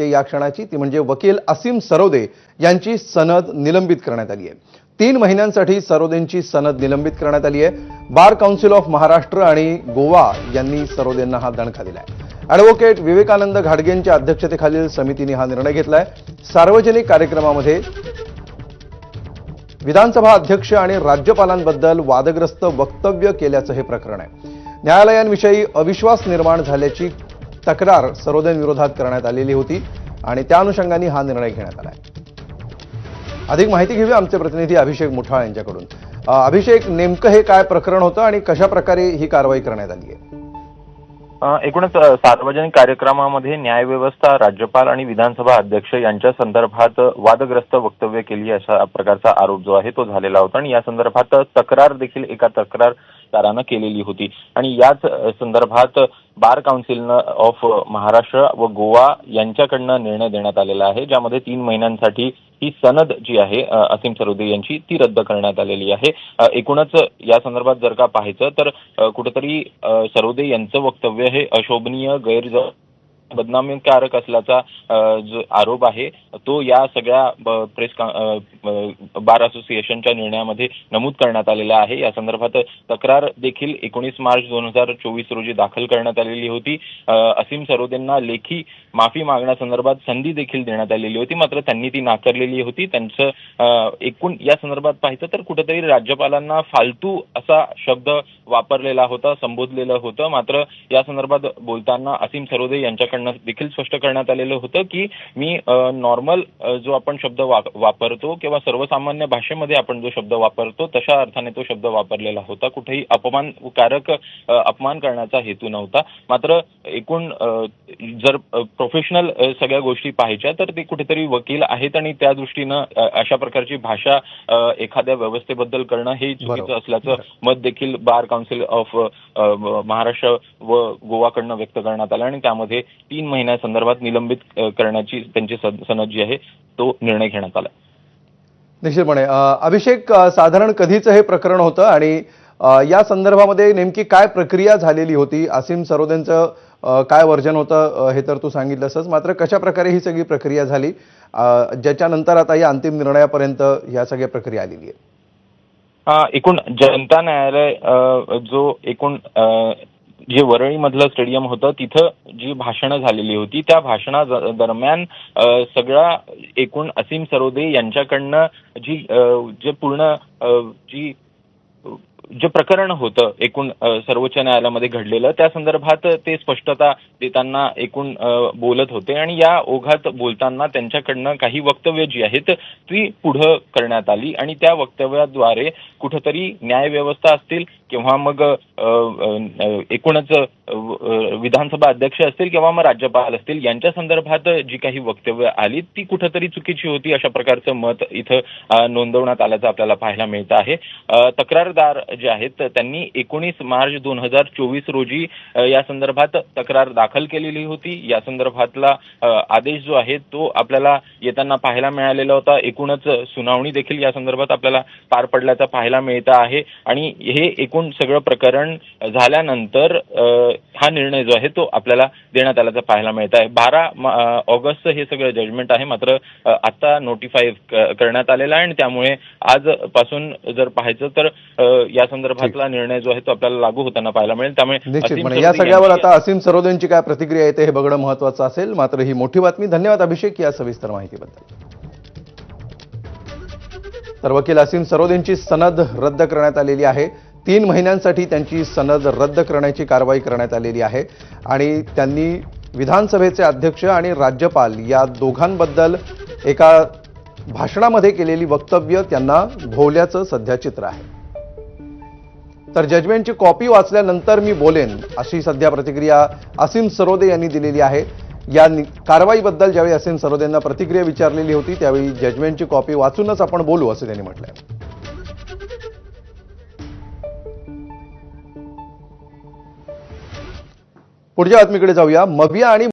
या क्षणाची ती म्हणजे वकील असीम सरोदे यांची सनद निलंबित करण्यात आली आहे. तीन महिन्यांसाठी सरोदेंची सनद निलंबित करण्यात आली आहे. बार काउन्सिल ऑफ महाराष्ट्र आणि गोवा यांनी सरोदेंना हा दणका दिलाय ॲडव्होकेट विवेकानंद घाडगेंच्या अध्यक्षतेखालील समितीने हा निर्णय घेतलाय सार्वजनिक कार्यक्रमामध्ये विधानसभा अध्यक्ष आणि राज्यपालांबद्दल वादग्रस्त वक्तव्य केल्याचं हे प्रकरण आहे. न्यायालयांविषयी अविश्वास निर्माण झाल्याची तक्रार सरोदेंविरोधात करण्यात आलेली होती आणि त्या अनुषंगाने हा निर्णय घेण्यात आला आहे अधिक माहिती घेऊया आमचे प्रतिनिधी अभिषेक मुठाळ यांच्याकडून. अभिषेक नेमकं हे काय प्रकरण होतं आणि कशा प्रकारे ही कारवाई करण्यात आली आहे? एकूणच सार्वजनिक कार्यक्रमामध्ये न्यायव्यवस्था राज्यपाल आणि विधानसभा अध्यक्ष यांच्या संदर्भात वादग्रस्त वक्तव्य केली अशा प्रकारचा आरोप जो आहे तो झालेला होता आणि या संदर्भात तक्रार देखील एका तक्रार विस्तारानं केलेली होती. आणि याच संदर्भात बार काउन्सिलनं ऑफ महाराष्ट्र व गोवा यांच्याकडनं निर्णय देण्यात आलेला आहे ज्यामध्ये तीन महिन्यांसाठी ही सनद जी आहे असीम सरोदे यांची ती रद्द करण्यात आलेली आहे. एकूणच या संदर्भात जर का पाहायचं तर कुठेतरी सरोदे यांचं वक्तव्य हे अशोभनीय गैरज बदनामीकारक असल्याचा जो आरोप आहे तो या सगळ्या प्रेस बार असोसिएशनच्या निर्णयामध्ये नमूद करण्यात आलेला आहे. या संदर्भात तक्रार देखील एकोणीस मार्च दोन हजार चोवीस रोजी दाखल करण्यात आलेली होती. असीम सरोदेंना लेखी माफी मागण्यासंदर्भात संधी देखील देण्यात आलेली होती. मात्र त्यांनी ती नाकारलेली होती. त्यांचं एकूण या संदर्भात पाहायचं तर कुठेतरी राज्यपालांना फालतू असा शब्द वापरलेला होता संबोधलेलं होतं. मात्र या संदर्भात बोलताना असीम सरोदे यांच्याकडनं देखील स्पष्ट करण्यात आलेलं होतं की मी नॉर्मल जो आपण शब्द वापरतो किंवा सर्वसामान्य भाषेमध्ये आपण जो शब्द वापरतो तशा अर्थाने तो शब्द वापरलेला होता. कुठेही अपमानकारक अपमान करण्याचा हेतू नव्हता. मात्र एकूण जर प्रोफेशनल सगळ्या गोष्टी पाहायच्या तर ते कुठेतरी वकील आहेत आणि त्या दृष्टीनं अशा प्रकारची भाषा एखाद्या व्यवस्थेबद्दल करणं हे. चुकीचं असल्याचं मत देखील बार काउन्सिल ऑफ महाराष्ट्र व गोवाकडनं व्यक्त करण्यात आलं आणि त्यामध्ये तीन महिन्यासंदर्भात निलंबित करण्याची त्यांची सनद जी आहे तो निर्णय घेण्यात आला निश्चितपणे अभिषेक साधारण कधीचं हे प्रकरण होतं आणि या संदर्भामध्ये नेमकी काय प्रक्रिया झालेली होती? असीम सरोदेंचं काय वर्जन होतं? हे तर तू सांगितलंसच मात्र कशा प्रकारे ही सगळी प्रक्रिया झाली? ज्याच्यानंतर आता या अंतिम निर्णयापर्यंत ह्या सगळ्या प्रक्रिया आलेली आहे एकूण जनता न्यायालय जो एकूण जे वरळीमधलं स्टेडियम होतं तिथं जी भाषणं झालेली होती त्या भाषणा दरम्यान अ, सगळ्या एकूण असीम सरोदे यांच्याकडनं जी जे पूर्ण जी जे प्रकरण होतं एकूण सर्वोच्च न्यायालयामध्ये घडलेलं त्या संदर्भात ते स्पष्टता देताना एकूण बोलत होते आणि या ओघात बोलताना त्यांच्याकडनं काही वक्तव्य जी आहेत ती पुढं करण्यात आली आणि त्या वक्तव्याद्वारे कुठंतरी न्यायव्यवस्था असतील किंवा मग एकूणच विधानसभा अध्यक्ष असतील किंवा मग राज्यपाल असतील यांच्या संदर्भात जी काही वक्तव्य आली ती कुठंतरी चुकीची होती अशा प्रकारचं मत इथं नोंदवण्यात आल्याचं आपल्याला पाहायला मिळतं आहे. तक्रारदार जे आहेत त्यांनी एकोणीस मार्च दोन हजार चोवीस रोजी या संदर्भात तक्रार दाखल केलेली होती. या संदर्भातला आदेश जो आहे तो आपल्याला येताना पाहायला मिळालेला होता. एकूणच सुनावणी देखील या संदर्भात आपल्याला पार पडल्याचा पाहायला मिळत आहे. आणि हे एकूण सगळं प्रकरण झाल्यानंतर हा निर्णय जो आहे तो आपल्याला देण्यात आल्याचा पाहायला मिळत आहे. बारा ऑगस्ट हे सगळं जजमेंट आहे. मात्र आता नोटिफाय करण्यात आलेलं आहे. आणि त्यामुळे आजपासून जर पाहायचं तर या या संदर्भातला निर्णय जो आहे तो आपल्याला लागू होताना पाहायला मिळेल. त्यामुळे निश्चितपणे या सगळ्यावर आता असीम सरोदेंची काय प्रतिक्रिया येते हे बघणं महत्वाचं असेल. मात्र ही मोठी बातमी. धन्यवाद अभिषेक या सविस्तर माहितीबद्दल. तर वकील असीम सरोदेंची सनद रद्द करण्यात आलेली आहे. तीन महिन्यांसाठी त्यांची सनद रद्द करण्याची कारवाई करण्यात आलेली आहे. आणि त्यांनी विधानसभेचे अध्यक्ष आणि राज्यपाल या दोघांबद्दल एका भाषणामध्ये केलेली वक्तव्य त्यांना भोवल्याचं सध्या चित्र आहे. तर जजमेंटची कॉपी वाचल्यानंतर मी बोलेन अशी सध्या प्रतिक्रिया असीम सरोदे यांनी दिलेली आहे. या कारवाईबद्दल ज्यावेळी असीम सरोदेंना प्रतिक्रिया विचारलेली होती त्यावेळी जजमेंटची कॉपी वाचूनच आपण बोलू असं त्यांनी म्हटलंय. पुढच्या बातमीकडे जाऊया. मबिया आणि